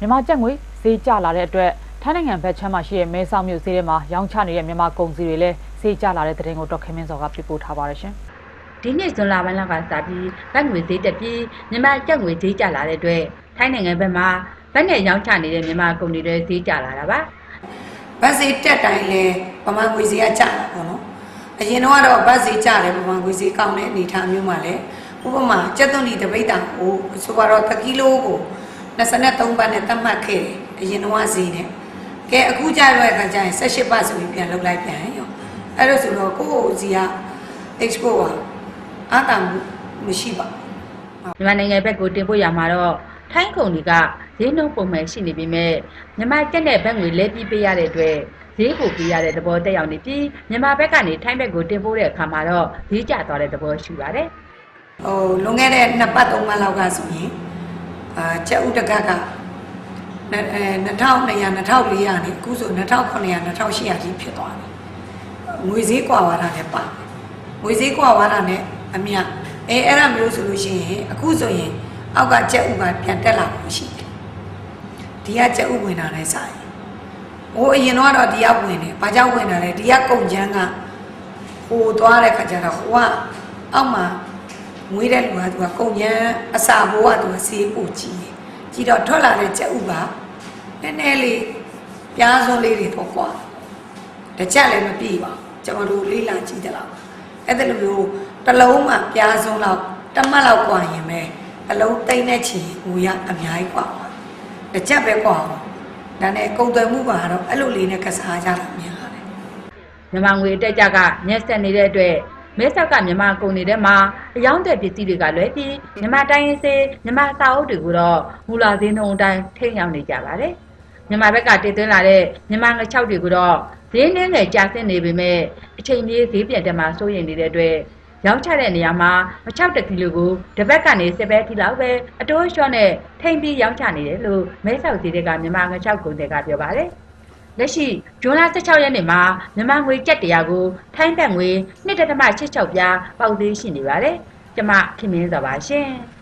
မြန်မာကျပ်ငွေဈေးကျလာတဲ့အတွက်ထိုင်းနိုင်ငံဘက်ချမ်းမှာရှိတဲ့မဲဆောက်မြို့ဈေးထဲမှာရောင်းချနေတဲ့မြန်မာကုန်စည်တွေလည်းဈေးကျလာတဲ့တဲ့တင်ကိုတော့ခင်မင်းစော်ကပြပို့ထားပါတယ်ရှင်ဒီနှစ်ဇွန်လပိုင်းလောက်ကစပြီးဘတ်ငွေဈေးတက်ပြီးမြန်မာကျပ်ငွေဈေးကျလာတဲ့အတွက်ထိုင်းနိုင်ငံဘက်မှာဘတ်နဲ့ရောင်းချနေတဲ့မြန်မာကုန်တွေလည်းဈေးကျလာတာပါဘတ်ဈေးတက်တိုင်းလဲပမာငွေဈေးကကျတာပေါ့နော်အရင်တော့ကတော့ဘတ်ဈေးကျတယ်ပမာငွေဈေးကောင်းတဲ့အနေအထားမျိုးမှာလဲဥပမာကျက်သွန်ဒီတပိတ်တာကိုဆိုတော့တစ်ကီလိုကို 23ဘတ်နဲ့သတ်မှတ်ခဲ့တယ်အရင်တော့ဈေးနဲ့ကဲအခုကျတော့အခါကျရင်18ဘတ်ဆိုပြီးပြန်လုပ်လိုက်ပြန်ရောအဲ့လိုဆိုတော့ကိုယ့်ကိုစီက export ကအားတာမှုမရှိပါဘူးမြန်မာနိုင်ငံဘက်ကိုတင်ပို့ရမှာတော့ထိုင်းကုန်တွေကဈေးနှုန်းပုံမှန်ရှိနေပေမဲ့မြန်မာကျပ်နဲ့ဘတ်ငွေလဲပြီးပေးရတဲ့အတွက်ဈေးကိုပေးရတဲ့သဘောတက်ရောက်နေပြီးမြန်မာဘက်ကနေထိုင်းဘက်ကိုတင်ပို့တဲ့အခါမှာတော့ဈေးကျသွားတဲ့သဘောရှိပါတယ်ဟိုလွန်ခဲ့တဲ့2ပတ်3ပတ်လောက်ကဆိုရင် အာကျက်ဥတကတ်ကအဲ2200 2400နဲ့အခုဆို2900 2800ကြီးဖြစ်သွားတယ်ငွေဈေးကွာသွားတာလည်းပါငွေဈေးကွာသွားတာနဲ့အမြအဲအဲ့ဒါမျိုးဆိုလို့ရှိရင်အခုဆိုရင်အောက်ကကျက်ဥကပြန်တက်လာလို့ရှိတယ်ဒီကကျက်ဥဝင်တာနဲ့ဆိုင်ဟိုအရင်တော့ဒီကဝင်တယ်ဘာကြောင့်ဝင်တာလဲဒီကကုန်ချမ်းကဟိုသွားတဲ့ခါကျတော့ဟိုကအောက်မှာ မွေးတဲ့လူကသူကကုံညံအစာဘိုးကသူကဆေးပို့ကြည့်တယ်ကြည့်တော့ထွက်လာတဲ့ကြက်ဥကနည်းနည်းလေးပြားစွန်းလေးတွေပေါ့ကွာတကြက်လည်းမပြည့်ပါဘူးကျွန်တော်တို့လေးလာကြည့်တယ်လားအဲ့ဒါလိုမျိုးတစ်လုံးမှပြားစွန်းလောက်တစ်မှတ်လောက်ကွာရင်ပဲအလုံးတိမ့်တဲ့ချီဟိုရအများကြီးကွာတကြက်ပဲကွာဒါနဲ့ကုံသွယ်မှုပါတော့အဲ့လိုလေးနဲ့ကစားကြတာများတယ်မြန်မာငွေအတက်ကြကညက်ဆက်နေတဲ့အတွက် မဲဆောက်ကမြန်မာကုန်တွေထဲမှာအယောင်းတဲ့ပစ္စည်းတွေကလွဲပြီးမြန်မာတိုင်းရင်းစေးမြန်မာစာအုပ်တွေကိုတော့မူလာဈေးနှုန်းအတိုင်းထိန်းရောက်နေကြပါတယ်။မြန်မာဘက်ကတည်သွင်းလာတဲ့မြန်မာငချောက်တွေကိုတော့ဈေးနှင်းငယ်ကျဆင်းနေပေမဲ့အချိန်ပြေးဈေးပြန်တက်မှာစိုးရိမ်နေတဲ့အတွက်ရောင်းချတဲ့နေရာမှာမချောက်တစ်ကီလိုကိုတစ်ပတ်ကနေ10ပဲထိလောက်ပဲအတိုးလျှော့နဲ့ထိမ့်ပြီးရောင်းချနေတယ်လို့မဲဆောက်ဈေးတွေကမြန်မာငချောက်ကုန်တွေကပြောပါတယ်။ လက်ရှိဇွန်လ16ရက်နေ့မှာမြန်မာငွေကျပ်တရားကိုထိုင်းဘတ်ငွေ1.86ပြားပေါက်သေးရှိနေပါတယ်။ကျမခင်မင်းစောပါရှင်။